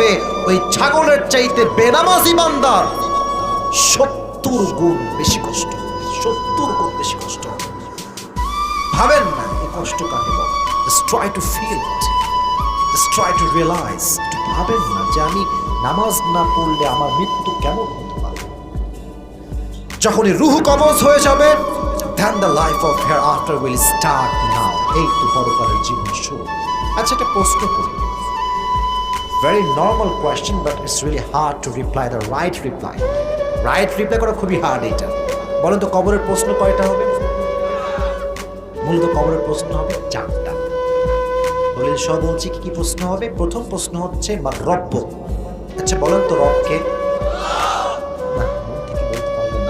হবে, ওই ছাগলের চাইতে বেনামাজি বান্দার সত্তর গুণ বেশি কষ্ট, সত্তর গুণ বেশি কষ্ট। ভাবেন না, এই কষ্ট কাকে try to feel try to realise একটু ভাবেন না যে আমি নামাজ না পড়লে আমার মৃত্যু কেমন হতে পারে। যখনই রুহু কবজ হয়ে যাবে then the life of hereafter will start now এই তো জীবন শুরু। আচ্ছা একটা প্রশ্ন করি। Very normal question but it's really hard to reply the right reply right reply করা খুবই হার্ড এটা বলেন তো কবরের প্রশ্ন কয়টা হবে? মূলত কবরের প্রশ্ন হবে চারটা। দলিল সহ বলছি কি কি প্রশ্ন হবে? প্রথম প্রশ্ন হচ্ছে বা রব্য আচ্ছা বলেন তো রবকে।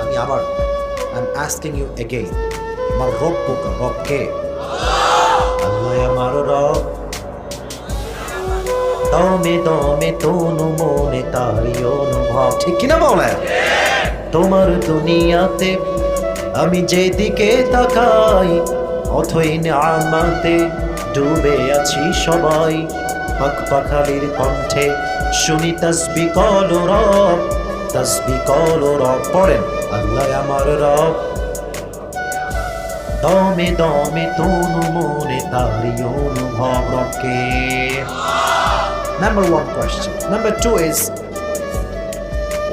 আমি আবার I am asking you again আমার রব্য রবকে? আল্লাহ আমার রব। দমে দমে তনু মনে তারি অনুভব। ঠিক কিনা বলেন তোমার দুনিয়াতে আমি যেদিকে তাকাই, অথই আমাতে ডুবে আছি সবাই। পাক পাখালির কণ্ঠে শুনি তসবি কল রব, তসবি কল রব। পড়েন, আল্লাহ আমার রব। দমে দমে তনু মনে তারি অনুভব রবকে। Number one question. Number two is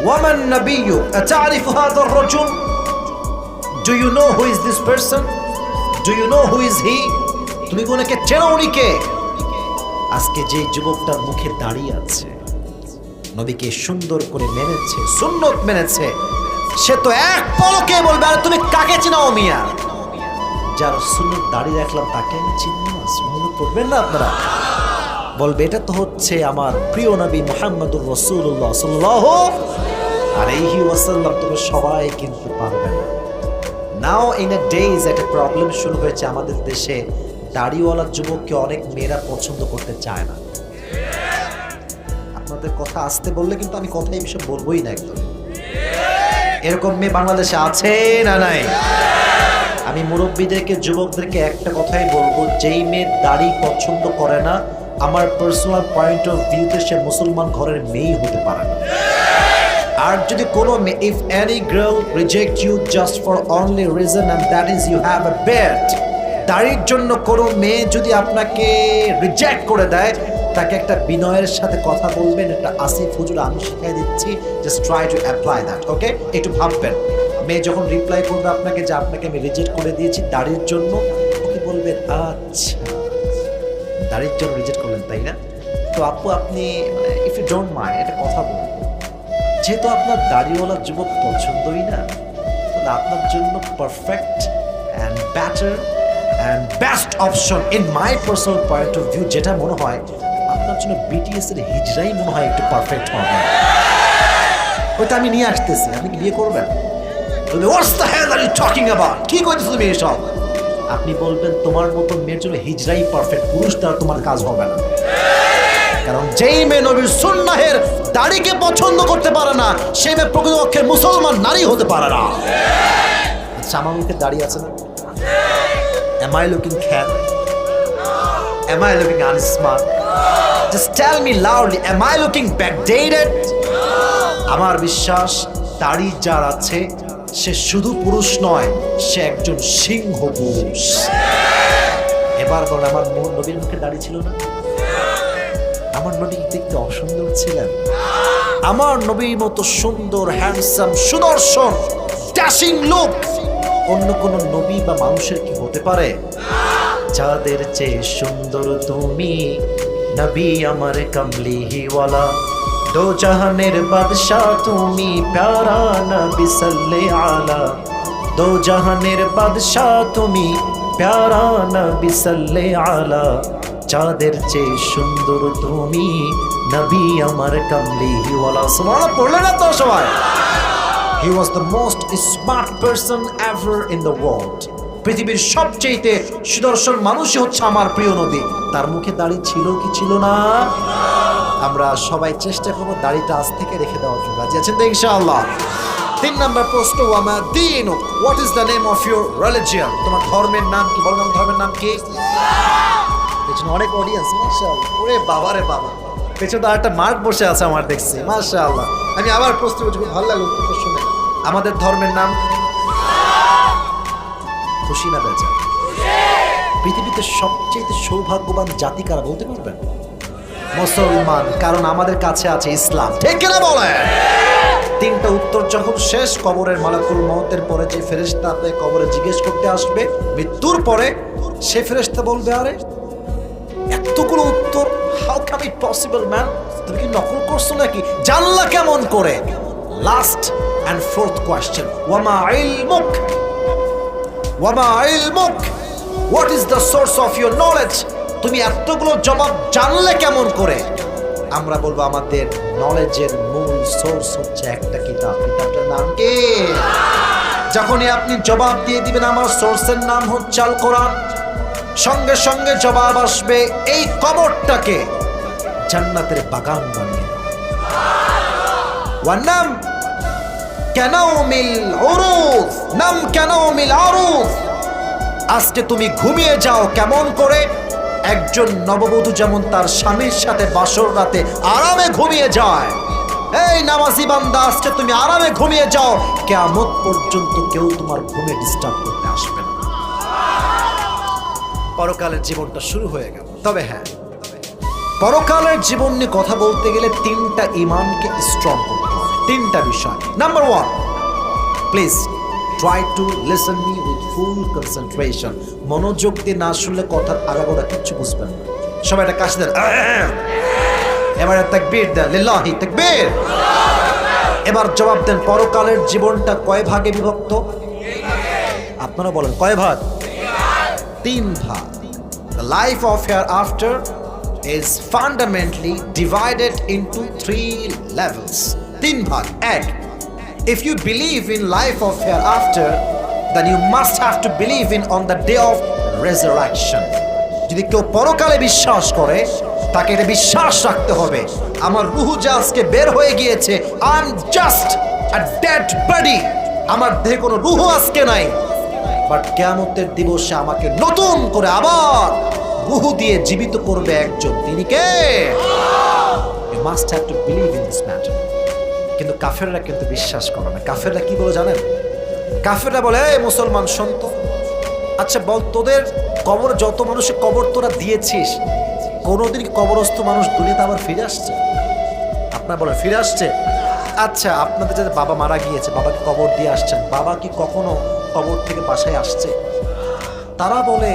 ومن نبيك أتعرف هذا الرجل Do you know who is this person? Do you know who is he? তুমি কি ওনাকে চেনো উনি কে আজকে যে যুবকটার মুখে দাঁড়িয়ে আছে নবীকে সুন্দর করে মেনেছে সুন্নত মেনেছে সে তো এক পলকে বলবে আর তুমি কাকে চিনাও মিয়া যার সুন্নত দাঁড়িয়ে রাখলাম তাকে আমি চিনি না সুন্নত করবেন না আপনারা বলবে, এটা তো হচ্ছে আমার প্রিয় নবী মোহাম্মদুর রসুল্লাহ সাল্লাহ আর এই ওয়াসাল্লাম সবাই কিন্তু পারবে না। নাও ইন এ ডেজ একটা প্রবলেম শুরু হয়েছে। আমাদের দেশে দাড়িওয়ালা যুবককে অনেক মেয়েরা পছন্দ করতে চায় না। আপনাদের কথা আসতে বললে কিন্তু আমি কথা এই বিষয়ে বলবোই না একদম এরকম মেয়ে বাংলাদেশে আছে না নাই? আমি মুরব্বীদেরকে, যুবকদেরকে একটা কথাই বলব, যেই মেয়ে দাড়ি পছন্দ করে না আমার পার্সোনাল পয়েন্ট অফ ভিউতে সে মুসলমান ঘরের মেয়েই হতে পারে না। আর যদি কোনো মেয়ে if any girl reject you just for only reason and that is you have a bad দাড়ির জন্য কোনো মেয়ে যদি আপনাকে রিজেক্ট করে দেয়, তাকে একটা বিনয়ের সাথে কথা বলবেন, একটা আসিফ হুজুর, আমি শিখিয়ে দিচ্ছি just try to apply that okay একটু ভাববেন। মেয়ে যখন রিপ্লাই করবে আপনাকে যে, আপনাকে আমি রিজেক্ট করে দিয়েছি দাড়ির জন্য, ওকে বলবেন আচ্ছা। দাড়ির জন্য রিজেক্ট করলেন, তাই না? তো আপু, আপনি ইফ ইউ ডোন্ট মাইন্ড একটা কথা বলব যেহেতু আপনার দাড়িওয়ালা যুবক পছন্দই না, তাহলে আপনার জন্য perfect and better and best option in my personal point of view যেটা মনে হয়, আপনার জন্য বিটিএস এর হিজড়াই মনে হয় একটু পারফেক্ট হবে। ওইটা আমি নিয়ে আসতেছি, আপনি কি বিয়ে করবেন? কি করছিস তুমি এসব? আপনি বলবেন তোমার মতো মেয়ের জন্য হিজড়াই পারফেক্ট পুরুষ দ্বারা তোমার কাজ হবে না কারণ যেই মেয়ে নবীর সুন্নাহের দাড়িকে পছন্দ করতে পারে না সেই মেয়ে প্রকৃতপক্ষে মুসলমান নারী হতে পারে না আচ্ছা আমার মুখে দাড়ি আছে না Am I looking cat? Am I looking unsmart? Just tell me loudly, am I looking backdated? আমার বিশ্বাস দাড়ি যার আছে সে শুধু পুরুষ নয়, সে একজন সিংহ পুরুষ। এবার বল, আমার নবীর মুখে দাড়ি ছিল না? আমার নবী দেখতে অসুন্দর ছিলেন? আমার নবীর মতো সুন্দর হ্যান্ডসাম সুদর্শন ড্যাশিং লুক অন্য কোন নবী বা মানুষের কি হতে পারে? যাদের চেয়ে সুন্দর তুমি, নবী আমার কমলি হিওয়ালা দো জাহানের বাদশাহ, তুমি প্যারা নবী সাল্লে আলা। দো জাহানের বাদশাহ, তুমি প্যারা নবী সাল্লে আলা। চাঁদের চেয়ে সুন্দর তুমি নবী আমার কমলি। হিওয়ালা সুবহানাল্লাহ পড়লে না তো সবাই? He was the most smart person ever in the world পৃথিবীর সবচেয়ে সুদর্শন মানুষই হচ্ছে আমার প্রিয় নবী। তার মুখে দাড়ি ছিল কি ছিল না? আমরা সবাই চেষ্টা করব দাড়িটা আজ থেকে রেখে দেওয়ার জন্য। রাজি আছেন তো ইনশাআল্লাহ? তিন নম্বর প্রশ্ন আমা দিন what is the name of your religion তোমার ধর্মের নাম কি? বলো ধর্মের নাম কি? পেছনে অনেক অডিয়েন্স মাশাআল্লাহ। ওরে বাবা রে বাবা। পেছনে তো একটা মার্ক বসে আছে আমার দেখছি মাশা আল্লাহ আমি আবার প্রশ্ন করছি, খুব ভালো লাগল উত্তরটা শুনে। আমাদের ধর্মের নাম? খুশি না বেচা পৃথিবীতে সবচেয়ে সৌভাগ্যবান জাতি কারা বলতে পারবেন? মুসলমান, কারণ আমাদের কাছে আছে ইসলাম। ঠিক কিনা বলে তিনটা উত্তর যখন শেষ, কবরের মালাকুল মহতের পরে যে ফেরেশতা আপনাকে কবরে জিজ্ঞেস করতে আসবে, মৃত্যুর পরে সে ফেরেশতা বলবে, আরে, এতগুলো উত্তর how can it possible man তুমি কি নকল করছ নাকি? জানলা কেমন করে? লাস্ট অ্যান্ড ফোর্থ কোয়েশ্চেন ওয়ামা ইলমুক? ওয়ামা ইলমুক? What is the source of your knowledge তুমি এতগুলো জবাব জানলে কেমন করে? আমরা বলব আমাদের নলেজের মূল সোর্স হচ্ছে একটা কিতাব। কিতাবটার নাম কি? যখনই আপনি জবাব দিয়ে দিবেন, আমার সোর্সের নাম হচ্ছে আল কোরআন সঙ্গে সঙ্গে জবাব আসবে এই কবরটাকে জান্নাতের বাগান বানিয়ে। ওয়ার নাম? কেন মিল অরুফ নাম কেন মিল অরুফ আজকে তুমি ঘুমিয়ে যাও কেমন করে? একজন নববধূ যেমন তার স্বামীর সাথে বাসর রাতে আরামে ঘুমিয়ে যায়। এই নামাজি বান্দা, আজকে তুমি আরামে ঘুমিয়ে যাও। কেমন পর্যন্ত কেউ তোমার ঘুমে ডিস্টার্ব করতে আসবে না। পরকালের জীবনটা শুরু হয়ে গেল। তবে হ্যাঁ পরকালের জীবন নিয়ে কথা বলতে গেলে তিনটা ইমানকে স্ট্রং করতে হবে। তিনটা বিষয়। Number one please try to listen me full concentration মনোযোগ দিয়ে না শুনলে কথার আগাগোড়া কিচ্ছু বুঝবেন না। সবাই একটা কাশি দেন। এবারে তাকবীর দেন। লিল্লাহি তাকবীর। এবার জবাব দেন পরকালের জীবনটা কয় ভাগে বিভক্ত? আপনারা বলেন কয় ভাগ? তিন ভাগ। The life of hereafter is fundamentally divided into three levels. তিন ভাগ। এক If you believe in life of hereafter, then you must have to believe in on the day of resurrection. যদি কেউ পরকালে বিশ্বাস করে, তাকে এটা বিশ্বাস রাখতে হবে। আমার রুহু যে আজকে বের হয়ে গিয়েছে I am just dead body আমার দেহে কোনো রুহু আজকে নাই। বাট কেয়ামতের দিবসে আমাকে নতুন করে আবার রুহু দিয়ে জীবিত করবে একজন। তিনি কে? You must have to believe in this matter কিন্তু কাফেররা কিন্তু বিশ্বাস করে না। কাফেররা কি বলে জানেন? কাফেররা বলে এই মুসলমান সন্ত আচ্ছা বল তোদের কবর যত মানুষের কবর তোরা দিয়েছিস কোনোদিন কি কবরস্থ মানুষ দুনিয়াতে আবার ফিরে আসছে আপনার বলেন ফিরে আসছে আচ্ছা আপনাদের যাদের বাবা মারা গিয়েছে বাবাকে কবর দিয়ে আসছেন বাবা কি কখনো কবর থেকে বাসায় আসছে তারা বলে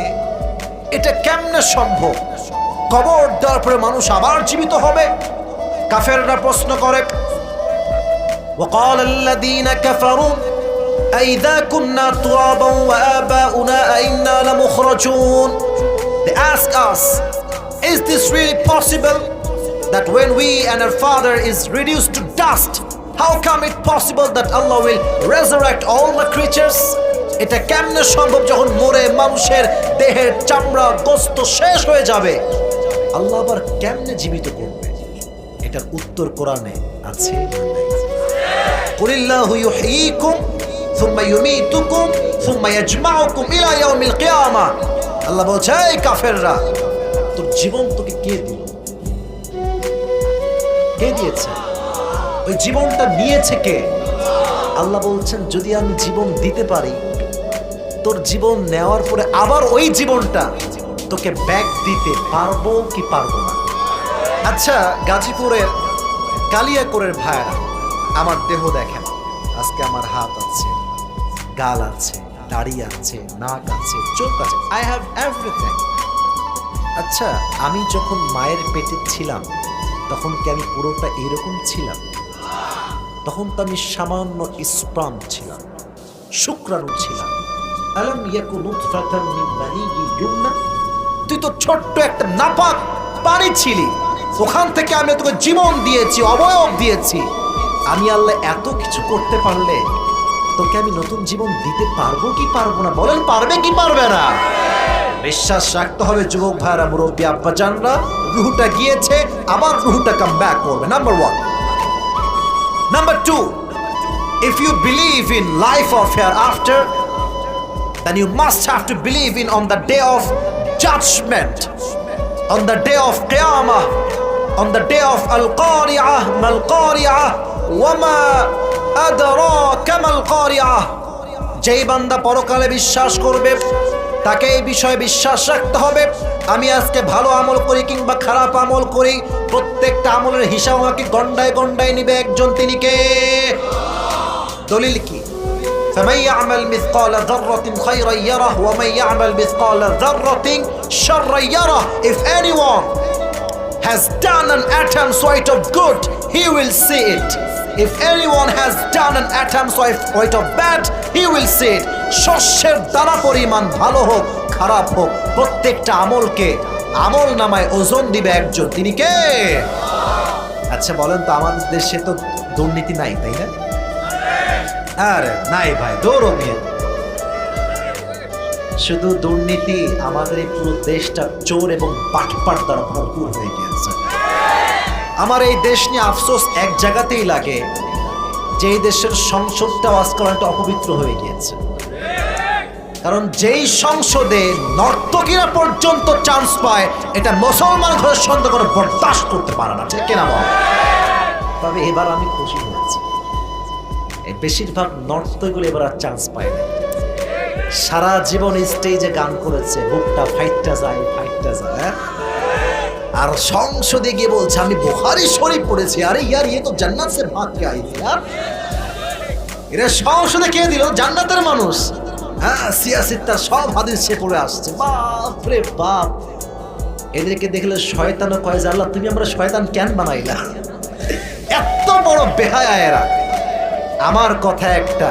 এটা কেমনে সম্ভব কবর দেওয়ার পরে মানুষ আবার জীবিত হবে কাফেররা প্রশ্ন করে وقال الذين كفروا أئذا كنا ترابا وآباؤنا أئنا لمخرجون They ask us Is this really possible that when we and our father is reduced to dust how come it possible that Allah will resurrect all the creatures এটা কেমনে সম্ভব যখন মরে মানুষের দেহের চামড়া গোস্ত শেষ হয়ে যাবে আল্লাহ আবার কেমনে জীবিত করবে এটার উত্তর কোরআনে আছে না নাই? সুম্মা ইউমিতুকুম সুম্মা ইয়াজমাউকুম ইলা ইয়াউমিল কিয়ামা আল্লাহ বলছে, এই কাফেররা, তোর জীবন তোকে কে দিল? কে দিয়েছে? ওই জীবনটা নিয়েছে কে? আল্লাহ বলছেন, যদি আমি জীবন দিতে পারি, তোর জীবন নেওয়ার পরে আবার ওই জীবনটা তোকে ব্যাগ দিতে পারব কি পারব না? আচ্ছা গাজীপুরের কালিয়াকোরের ভাইয়েরা, আমার দেহ দেখেন। আজকে আমার হাত আছে। গাল আছে, দাড়ি আছে, নাক আছে, চোখ আছে আই হ্যাভ এভরিথিং আচ্ছা আমি যখন মায়ের পেটে ছিলাম, তখন কি আমি পুরোটা এরকম ছিলাম? তখন তো আমি সামান্য স্প্রাম ছিলাম, শুক্রাণু ছিলাম। আলম ইয়াকু নুতফাতান মিন মানিয়্যি ইউমনা তুই তো ছোট্ট একটা নাপাক পানি ছিলি। ওখান থেকে আমি তোকে জীবন দিয়েছি, অবয়ব দিয়েছি। আমি আল্লাহ এত কিছু করতে পারলে তোকে আমি নতুন জীবন দিতে পারব কি পারব না বলেন পারবে কি পারবে না বিশ্বাস রাখতে হবে যুবক ভাইরা মুরব্বী আব্বা জানরা রুহুটা গিয়েছে আবার রুহুটা কাম ব্যাক করবে number one number two if you believe in life of hereafter then you must have to believe in on the day of judgment on the day of qiyamah on the day of Mal-Qari'ah, Wama adraka Mal-Qari'ah. যেই বান্দা পরকালে বিশ্বাস করবে তাকে এই বিষয়ে বিশ্বাস রাখতে হবে আমি আজকে ভালো আমল করি কিংবা খারাপ আমল করি প্রত্যেকটা আমলের হিসাব আমাকে গন্ডায় গন্ডায় নিবে একজন তিনি কে দলিল কি فمن يعمل مثقال ذرة خيرا يره ومن يعمل مثقال ذرة شرا يره if anyone has done an atom's weight of good, he will see it. If anyone has done an atom's weight of bad, he will see it. শস্যের দ্বারা পরিমাণ ভালো হোক খারাপ হোক প্রত্যেকটা আমলকে আমল নামায় ওজন দিবে একজন। তিনি কে? আচ্ছা বলেন তো আমাদের দেশে তো দুর্নীতি নাই তাই না? আরে নাই ভাই দৌড় নিয়ে শুধু দুর্নীতি আমাদের এই পুরো দেশটা চোর এবং পাটপাট দ্বারা ভরপুর হয়ে গিয়েছে। আমার এই দেশ নিয়ে আফসোস এক জায়গাতেই লাগে, যে দেশের সংসদটা আজকাল একটা অপবিত্র হয়ে গিয়েছে। কারণ যেই সংসদে নর্তকীরা পর্যন্ত চান্স পায়, এটা মুসলমান ঘরের সন্দেহ করে বরদাস্ত করতে পারে না, ঠিক কিনা বল? তবে এবার আমি খুশি হয়েছি। বেশিরভাগ নর্তকীগুলো এবার আর চান্স পায় না। সারা জীবন স্টেজে গান করেছে, বুকটা ফাইটটা যায় ফাইটটা যায় হ্যাঁ? আর সংসদে গিয়ে বলছে, আমি বুখারি শরীফ পড়েছি। আরে ইয়ার ইয়ে তো জান্নাত সে ভাগ কে আই থি यार এরা সংসদে কে দিল? জান্নাতের মানুষ। হ্যাঁ সিয়াসিত্তার সব হাদিস সে পড়ে আসছে। বাপ রে বাপ। এদেরকে দেখলে শয়তানও কয় যে, আল্লাহ, তুমি আমরা শয়তান কেন বানাইলা? এত বড় বেহায়া এরা। আমার কথা একটা